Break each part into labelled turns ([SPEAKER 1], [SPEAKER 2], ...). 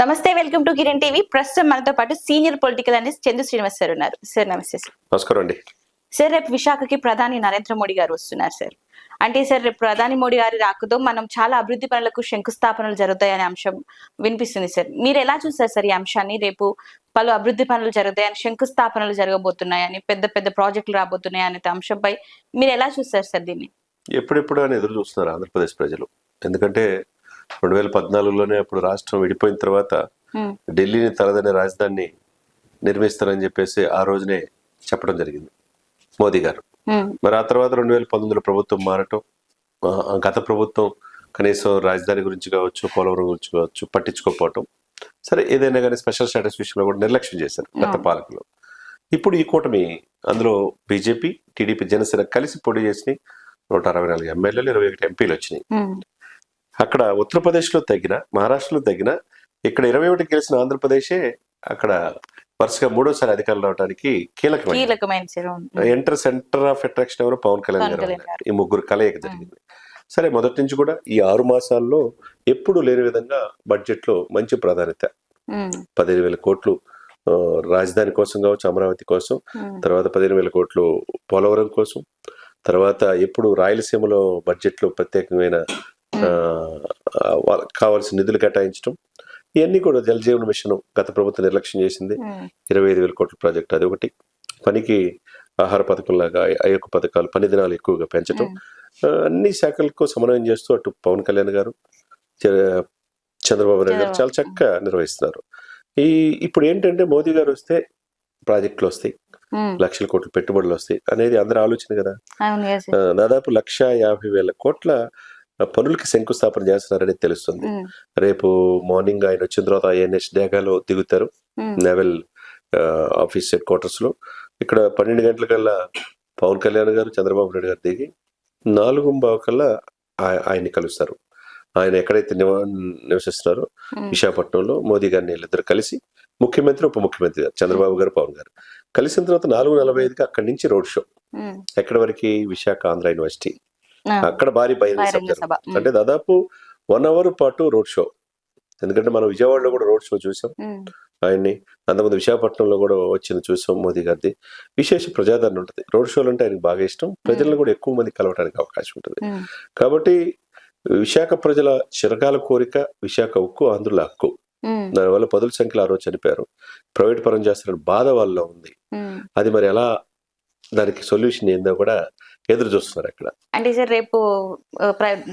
[SPEAKER 1] నమస్తే welcome to Kiran TV. ప్రస్తుతం మనతో పాటు senior political analyst Chandu Srinivas sir ఉన్నారు. సార్ నమస్తే సార్.
[SPEAKER 2] నమస్కారం అండి.
[SPEAKER 1] సార్ రేపు విశాఖకి ప్రధాని నరేంద్ర మోడీ గారు వస్తున్నారు సార్. అంటే సార్ రేపు ప్రధాని మోడీ గారి రాకతో మనం చాలా అభివృద్ధి పనులకు శంకుస్థాపనలు జరుగుతాయనే అంశం వినిపిస్తుంది సార్. మీరు ఎలా చూస్తారు సార్ ఈ అంశాన్ని? రేపు పలు అభివృద్ధి పనులు జరుగుతాయని శంకుస్థాపనలు జరగబోతున్నాయని పెద్ద పెద్ద ప్రాజెక్టులు రాబోతున్నాయి అనే అంశంపై మీరు ఎలా చూస్తారు సార్ దీన్ని?
[SPEAKER 2] ఎప్పుడెప్పుడు అని ఎదురు చూస్తున్నారు ఆంధ్రప్రదేశ్ ప్రజలు. ఎందుకంటే రెండు వేల పద్నాలుగులోనే అప్పుడు రాష్ట్రం విడిపోయిన తర్వాత ఢిల్లీని తలదనే రాజధానిని నిర్మిస్తారని చెప్పేసి ఆ రోజునే చెప్పడం జరిగింది మోదీ గారు. మరి ఆ తర్వాత రెండు వేల పంతొమ్మిదిలో ప్రభుత్వం మారటం గత ప్రభుత్వం కనీసం రాజధాని గురించి కావచ్చు పోలవరం గురించి కావచ్చు పట్టించుకోకపోవటం సరే ఏదైనా కానీ స్పెషల్ స్టాటస్ విషయంలో కూడా నిర్లక్ష్యం చేశారు గత. పాలకులు. ఇప్పుడు ఈ కూటమి అందులో బీజేపీ టీడీపీ జనసేన కలిసి పోటీ చేసి నూట అరవై నాలుగు ఎమ్మెల్యేలు ఇరవై ఒకటి ఎంపీలు వచ్చినాయి. అక్కడ ఉత్తరప్రదేశ్లో తగ్గిన మహారాష్ట్రలో తగ్గిన ఇక్కడ ఇరవై ఒకటి గెలిచిన ఆంధ్రప్రదేశే అక్కడ వరుసగా మూడోసారి అధికారంలో రావడానికి కీలకమైంది.
[SPEAKER 1] కీలకమైన
[SPEAKER 2] ఎంటర్ సెంటర్ ఆఫ్ అట్రాక్షన్ ఎవరు? పవన్ కళ్యాణ్ గారు. ఈ ముగ్గురు కలయిక జరిగింది. సరే మొదటి నుంచి కూడా ఈ ఆరు మాసాల్లో ఎప్పుడు లేని విధంగా బడ్జెట్లో మంచి ప్రాధాన్యత. పదిహేను వేల కోట్లు రాజధాని కోసం కావచ్చు అమరావతి కోసం తర్వాత పదిహేను వేల కోట్లు పోలవరం కోసం తర్వాత ఎప్పుడు రాయలసీమలో బడ్జెట్లో ప్రత్యేకమైన వాళ్ళకి కావాల్సిన నిధులు కేటాయించడం ఇవన్నీ కూడా జల్ జీవన్ మిషన్ గత ప్రభుత్వం నిర్లక్ష్యం చేసింది. ఇరవై ఐదు వేల కోట్ల ప్రాజెక్ట్ అది ఒకటి. పనికి ఆహార పథకంలాగా ఆ యొక్క పథకాలు పని దినాలు ఎక్కువగా పెంచడం అన్ని శాఖలకు సమన్వయం చేస్తూ అటు పవన్ కళ్యాణ్ గారు చంద్రబాబు నాయుడు గారు చాలా చక్కగా నిర్వహిస్తున్నారు. ఈ ఇప్పుడు ఏంటంటే మోదీ గారు వస్తే ప్రాజెక్టులు వస్తాయి. లక్షల కోట్ల పెట్టుబడులు వస్తాయి. అనేది అందరి ఆలోచన కదా. దాదాపు లక్ష యాభై వేల కోట్ల పనులకి శంకుస్థాపన చేస్తున్నారనేది తెలుస్తుంది. రేపు మార్నింగ్ ఆయన వచ్చిన తర్వాత ఐఎన్ఎస్ డేగాలో దిగుతారు. నేవల్ ఆఫీస్ హెడ్ క్వార్టర్స్లో. ఇక్కడ పన్నెండు గంటలకల్లా పవన్ కళ్యాణ్ గారు చంద్రబాబు నాయుడు గారు దిగి నాలుగు కల్లా ఆయ- ఆయన్ని కలుస్తారు. ఆయన ఎక్కడైతే నివ- నివసిస్తున్నారో విశాఖపట్నంలో మోదీ గారిని వీళ్ళిద్దరు కలిసి ముఖ్యమంత్రి ఉప ముఖ్యమంత్రి గారు చంద్రబాబు గారు పవన్ గారు. కలిసిన తర్వాత నాలుగు నలభై ఐదుకి అక్కడి నుంచి రోడ్ షో. ఎక్కడి వరకు? విశాఖ ఆంధ్ర యూనివర్సిటీ. అక్కడ భారీ బహిరంగ సభ. అంటే దాదాపు వన్ అవర్ పాటు రోడ్ షో. ఎందుకంటే మనం విజయవాడలో కూడా రోడ్ షో చూసాం. ఆయన్ని అంతకుముందు విశాఖపట్నంలో కూడా వచ్చింది చూసాం మోదీ గారిది. విశేష ప్రజాదరణ ఉంటుంది. రోడ్ షోలు అంటే ఆయనకు బాగా ఇష్టం. ప్రజలను కూడా ఎక్కువ మంది కలవడానికి అవకాశం ఉంటుంది. కాబట్టి విశాఖ ప్రజల చిరకాల కోరిక విశాఖ ఉక్కు ఆంధ్రుల హక్కు. దానివల్ల పదుల సంఖ్యలో ఆ రోజు చనిపోయారు. ప్రైవేట్ పరం చేస్తున్న బాధ వాళ్ళలో ఉంది. అది మరి ఎలా దానికి సొల్యూషన్ ఏందో కూడా ఎదురు చూస్తున్నారు అక్కడ
[SPEAKER 1] అంటే సార్ రేపు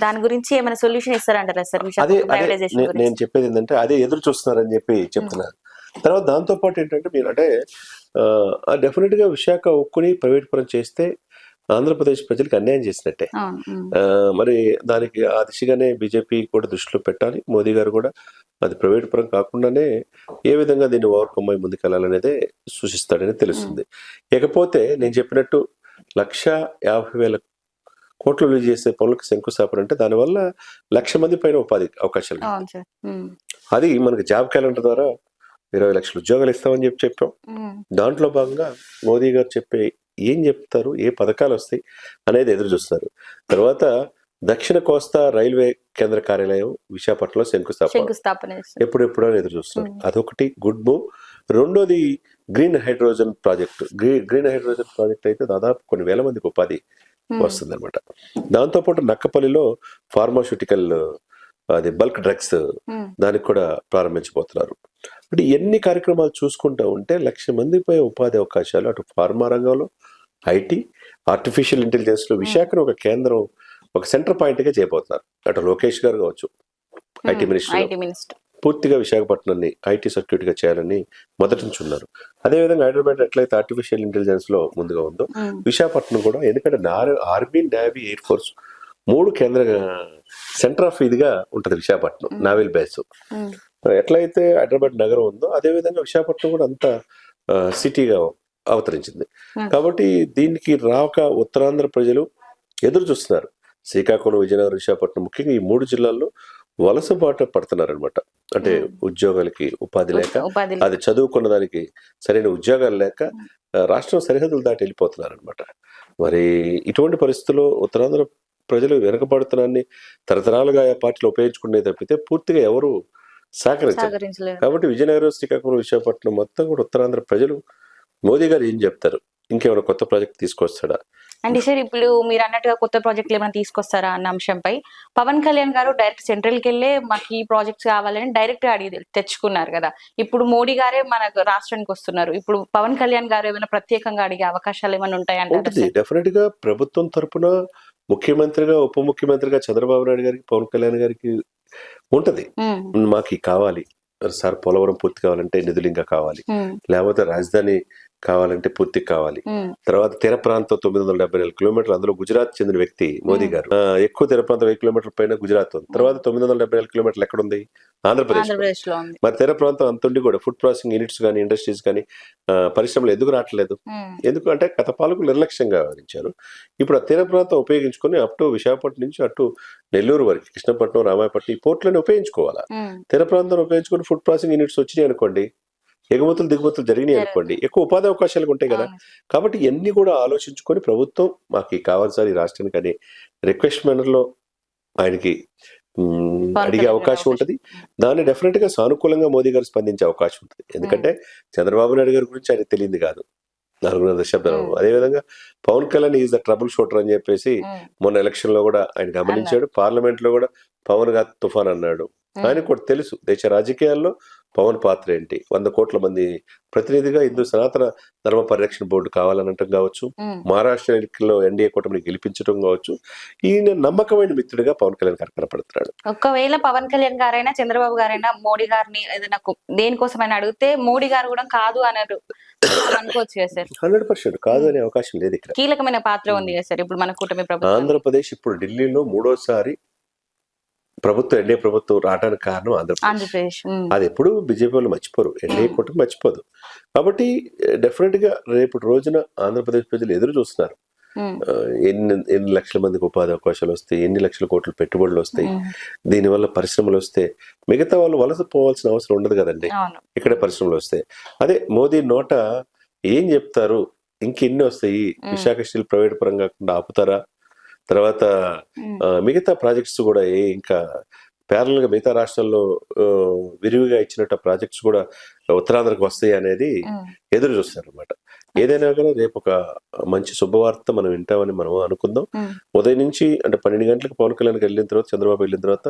[SPEAKER 1] దాని గురించి ఏమైనా సొల్యూషన్ ఇస్తారంటారా సార్?
[SPEAKER 2] అదే నేను చెప్పేది ఏంటంటే అదే ఎదురు చూస్తున్నారని చెప్పి చెప్తున్నారు. తర్వాత దాంతో పాటు ఏంటంటే మీరు అంటే డెఫినెట్గా విశాఖ ఉక్కుని ప్రైవేట్ పరం చేస్తే ఆంధ్రప్రదేశ్ ప్రజలకు అన్యాయం చేసినట్టే. మరి దానికి ఆ దిశగానే బీజేపీ కూడా దృష్టిలో పెట్టాలి. మోదీ గారు కూడా అది ప్రైవేట్ పరం కాకుండానే ఏ విధంగా దీన్ని ఓవర్కమ్ అయి ముందుకెళ్ళాలనేదే సూచిస్తాడని తెలుస్తుంది. ఇకపోతే నేను చెప్పినట్టు లక్ష యాభై వేల కోట్లు విలువ చేసే పనులకు శంకుస్థాపన అంటే దానివల్ల లక్ష మంది పైన ఉపాధి అవకాశాలు అది మనకి జాబ్ క్యాలెండర్ ద్వారా ఇరవై లక్షల ఉద్యోగాలు ఇస్తామని చెప్పి చెప్పాం. దాంట్లో భాగంగా మోదీ గారు చెప్పే ఏం చెప్తారు ఏ పథకాలు వస్తాయి అనేది ఎదురు చూస్తున్నారు. తర్వాత దక్షిణ కోస్తా రైల్వే కేంద్ర కార్యాలయం విశాఖపట్నంలో శంకుస్థాపన.
[SPEAKER 1] శంకుస్థాపన చేస్తారు.
[SPEAKER 2] ఎప్పుడెప్పుడు అని ఎదురు చూస్తున్నారు. అదొకటి గుడ్ మూవ్. రెండోది green hydrogen project. Green hydrogen project అయితే దాదాపు కొన్ని వేల మందికి ఉపాధి
[SPEAKER 1] ఉమ్,
[SPEAKER 2] వస్తుంది అనమాట దాంతోపాటు నక్కపల్లిలో ఫార్మాస్యూటికల్ అది బల్క్ డ్రగ్స్ దానికి కూడా ప్రారంభించబోతున్నారు. అంటే ఎన్ని కార్యక్రమాలు చూసుకుంటూ ఉంటే లక్ష మందిపై ఉపాధి అవకాశాలు అటు ఫార్మా రంగంలో ఐటీ ఆర్టిఫిషియల్ ఇంటెలిజెన్స్లో విశాఖను ఒక కేంద్రం ఒక సెంటర్ పాయింట్గా చేయబోతున్నారు. అటు లోకేష్ గారు కావచ్చు ఐటీ మినిస్టర్. పూర్తిగా విశాఖపట్నాన్ని ఐటీ సర్క్యూట్గా చేయాలని మొదటి నుంచి ఉన్నారు. అదేవిధంగా హైదరాబాద్ ఎట్లయితే ఆర్టిఫిషియల్ ఇంటెలిజెన్స్లో ముందుగా ఉందో విశాఖపట్నం కూడా ఎందుకంటే ఆర్మీ నేవీ ఎయిర్ ఫోర్స్ మూడు కేంద్ర సెంటర్ ఆఫ్ ఇదిగా ఉంటది విశాఖపట్నం. Novel base. ఎట్లయితే హైదరాబాద్ నగరం ఉందో అదే విధంగా విశాఖపట్నం కూడా అంత సిటీగా అవతరించింది. కాబట్టి దీనికి రాక ఉత్తరాంధ్ర ప్రజలు ఎదురు చూస్తున్నారు. శ్రీకాకుళం విజయనగరం విశాఖపట్నం ముఖ్యంగా ఈ మూడు జిల్లాల్లో వలస బాట పడుతున్నారనమాట అంటే. ఉద్యోగాలకి ఉపాధి లేక అది చదువుకున్న దానికి సరైన ఉద్యోగాలు లేక రాష్ట్రం సరిహద్దులు దాటి వెళ్ళిపోతున్నారు అనమాట మరి ఇటువంటి పరిస్థితుల్లో ఉత్తరాంధ్ర ప్రజలు వెనకబడుతున్నాన్ని తరతరాలుగా ఆ పార్టీలు ఉపయోగించుకునే తప్పితే పూర్తిగా ఎవరు
[SPEAKER 1] సహకరించలేదు
[SPEAKER 2] కాబట్టి విజయనగరం శ్రీకాకుళం విశాఖపట్నం మొత్తం కూడా ఉత్తరాంధ్ర ప్రజలు మోదీ గారు ఏం చెప్తారు? ఇంకేమైనా కొత్త ప్రాజెక్ట్ తీసుకొస్తాడా?
[SPEAKER 1] అంటే సార్ ఇప్పుడు మీరు అన్నట్టుగా కొత్త ప్రాజెక్టులు ఏమైనా తీసుకొస్తారా అన్న అంశంపై? పవన్ కళ్యాణ్ గారు డైరెక్ట్ సెంట్రల్కి వెళ్ళే మాకు ఈ ప్రాజెక్ట్స్ కావాలని డైరెక్ట్ అడిగి తెచ్చుకున్నారు కదా. ఇప్పుడు మోడీ గారే మన రాష్ట్రానికి వస్తున్నారు. ఇప్పుడు పవన్ కళ్యాణ్ గారు ఏమైనా ప్రత్యేకంగా అడిగే అవకాశాలు ఏమైనా సార్?
[SPEAKER 2] డెఫినెట్గా ప్రభుత్వం తరపున ముఖ్యమంత్రిగా ఉప ముఖ్యమంత్రిగా చంద్రబాబు నాయుడు గారికి పవన్ కళ్యాణ్ గారికి ఉంటది. మాకు కావాలి. సార్ పోలవరం పూర్తి కావాలంటే నిధులు ఇంకా కావాలి లేకపోతే రాజధాని కావాలంటే పూర్తి కావాలి. తర్వాత తీర ప్రాంతం తొమ్మిది వందల డెబ్బై నాలుగు కిలోమీటర్లు అందులో గుజరాత్ చెందిన వ్యక్తి మోదీ గారు. ఎక్కువ తీర ప్రాంతం వెయ్యి కిలోమీటర్ల పైన గుజరాత్ ఉంది. తర్వాత తొమ్మిది వందల డెబ్బై నాలుగు కిలోమీటర్లు ఎక్కడ ఉంది. ఆంధ్రప్రదేశ్ మరి తీర ప్రాంతం అంతుండి కూడా ఫుడ్ ప్రాసెసింగ్ యూనిట్స్ కానీ ఇండస్ట్రీస్ కానీ పరిశ్రమలు ఎందుకు రావట్లేదు?
[SPEAKER 1] ఉమ్,
[SPEAKER 2] ఎందుకంటే గత పాలకులు నిర్లక్ష్యంగా వ్యవహరించారు. ఇప్పుడు ఆ తీర ప్రాంతం ఉపయోగించుకొని అప్ టు విశాఖపట్నం నుంచి అటు నెల్లూరు వరకు కృష్ణపట్నం రామాయపట్నం ఈ పోర్ట్లను ఉపయోగించుకోవాలా? తీర ప్రాంతం ఉపయోగించుకొని ఫుడ్ ప్రాసెసింగ్ యూనిట్స్ వచ్చినాయి అనుకోండి ఎగుమతులు దిగుమతులు జరిగినాయి అనుకోండి. ఎక్కువ ఉపాధి అవకాశాలు ఉంటాయి కదా. కాబట్టి ఇవన్నీ కూడా ఆలోచించుకొని ప్రభుత్వం మాకు ఈ కావాలి సార్ ఈ రాష్ట్రానికి అనే రిక్వెస్ట్ మేనర్లో ఆయనకి అడిగే అవకాశం
[SPEAKER 1] గారి
[SPEAKER 2] ఉంటుంది. దాన్ని డెఫినెట్గా సానుకూలంగా మోదీ గారు స్పందించే అవకాశం ఉంటుంది. ఎందుకంటే చంద్రబాబు నాయుడు గారి గురించి ఆయన తెలియదు కాదు. నాలుగున్నర దశాబ్దాలు. అదేవిధంగా Pawan Kalyan is the troubleshooter అని చెప్పేసి మొన్న ఎలక్షన్లో కూడా ఆయన గమనించాడు. పార్లమెంట్లో కూడా పవన్గా తుఫాన్ అన్నాడు. ఆయనకు కూడా తెలుసు. దేశ రాజకీయాల్లో పవన్ పాత్ర ఏంటి? వంద కోట్ల మంది ప్రతినిధిగా హిందూ సనాతన ధర్మ పరిరక్షణ బోర్డు కావాలనటం కావచ్చు
[SPEAKER 1] ఉమ్,
[SPEAKER 2] మహారాష్ట్ర ఎన్నికల్లో ఎన్డీఏ కూటమిని గెలిపించడం కావచ్చు ఈయన నమ్మకమైన మిత్రుడిగా పవన్ కళ్యాణ్ గారు కనపడుతున్నాడు.
[SPEAKER 1] ఒకవేళ పవన్ కళ్యాణ్ గారైనా చంద్రబాబు గారైనా మోడీ గారిని ఏదైనా దేనికోసమైనా అడిగితే మోడీ గారు కూడా కాదు అన్నారు.
[SPEAKER 2] హండ్రెడ్ పర్సెంట్ కాదు అనే అవకాశం లేదు ఇక్కడ.
[SPEAKER 1] కీలకమైన పాత్ర ఉంది సార్ ఇప్పుడు మన కూటమి ప్రభుత్వం.
[SPEAKER 2] ఆంధ్రప్రదేశ్ ఇప్పుడు ఢిల్లీలో మూడోసారి ప్రభుత్వం ఎన్డీఏ ప్రభుత్వం రావడానికి కారణం ఆంధ్రప్రదేశ్. అది ఎప్పుడు బీజేపీ వాళ్ళు మర్చిపోరు. ఎన్డీఏ కూటమి మర్చిపోదు. కాబట్టి డెఫినెట్గా రేపు రోజున ఆంధ్రప్రదేశ్ ప్రజలు ఎదురు చూస్తున్నారు. ఎన్ని ఎన్ని లక్షల మందికి ఉపాధి అవకాశాలు వస్తాయి ఎన్ని లక్షల కోట్ల పెట్టుబడులు వస్తాయి దీనివల్ల పరిశ్రమలు వస్తే మిగతా వాళ్ళు వలస పోవాల్సిన అవసరం ఉండదు కదండి. ఇక్కడే పరిశ్రమలు వస్తాయి అదే మోదీ నోట ఏం చెప్తారు? ఇంకెన్ని వస్తాయి? విశాఖ స్టీల్ ప్రైవేట్ పరం కాకుండా ఆపుతారా? తర్వాత మిగతా ప్రాజెక్ట్స్ కూడా ఇంకా గా మిగతా రాష్ట్రాల్లో విరివిగా ఇచ్చినట్టు ప్రాజెక్ట్స్ కూడా ఉత్తరాంధ్రకు వస్తాయి అనేది ఎదురు చూస్తారు అనమాట ఏదైనా కానీ రేపు ఒక మంచి శుభవార్త మనం వింటామని మనం అనుకుందాం. ఉదయం నుంచి అంటే పన్నెండు గంటలకు పవన్ కళ్యాణ్ వెళ్ళిన తర్వాత చంద్రబాబు వెళ్ళిన తర్వాత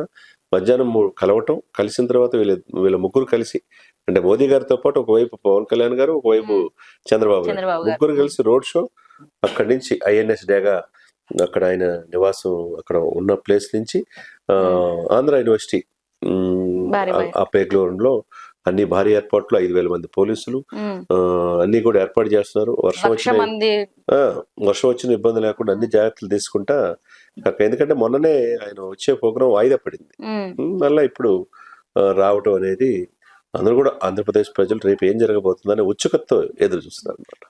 [SPEAKER 2] మధ్యాహ్నం కలవటం కలిసిన తర్వాత వీళ్ళ వీళ్ళ ముగ్గురు కలిసి అంటే మోదీ గారితో పాటు ఒకవైపు పవన్ కళ్యాణ్ గారు ఒకవైపు చంద్రబాబు గారు. ముగ్గురు కలిసి రోడ్ షో అక్కడి నుంచి ఐఎన్ఎస్ డేగా అక్కడ ఆయన నివాసం అక్కడ ఉన్న ప్లేస్ నుంచి ఆ, ఆంధ్ర యూనివర్సిటీ ఆ- ప్లే గ్రౌండ్లో అన్ని భారీ ఏర్పాట్లు ఐదు వేల మంది పోలీసులు. ఆ, అన్ని కూడా ఏర్పాటు చేస్తున్నారు. వర్షం వచ్చిన వర్షం వచ్చిన ఇబ్బంది లేకుండా అన్ని జాగ్రత్తలు తీసుకుంటా అక్కడ ఎందుకంటే మొన్ననే ఆయన వచ్చే ప్రోగ్రాం వాయిదా పడింది.
[SPEAKER 1] ఉమ్,
[SPEAKER 2] మళ్ళా ఇప్పుడు రావటం అనేది అందరూ కూడా ఆంధ్రప్రదేశ్ ప్రజలు రేపు ఏం జరగబోతుందని ఉత్సుకతతో ఎదురు చూస్తున్నారు అనమాట